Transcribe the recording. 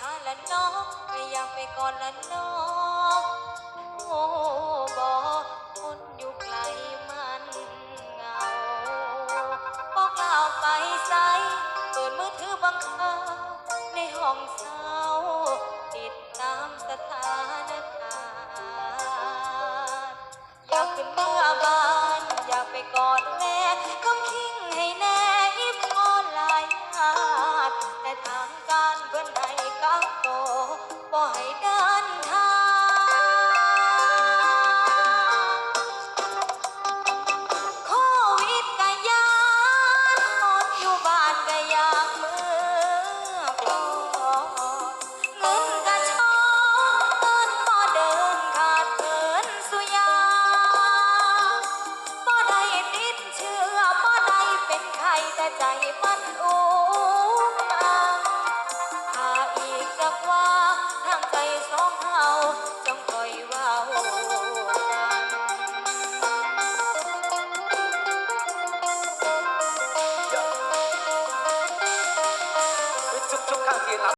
หาละน้องไม่อยากไปก่อนละน้องโอ้บอกคนอยู่ไกลมันเหงาบอกกล่าวไปใสเปิดมือถือบังคับในห้องเศร้าติดตามสถานการณ์อยากขึ้นเมื่อบ้านอยากไปกอดแม่คำคิงให้แน่อีพอหลายหาดแต่ทางการเบื่อ แต่ใจมันอุ้มอาหาอีกสักว่าทางใจสองเฮาจงปล่อยว่าทุกๆครั้งที่รับ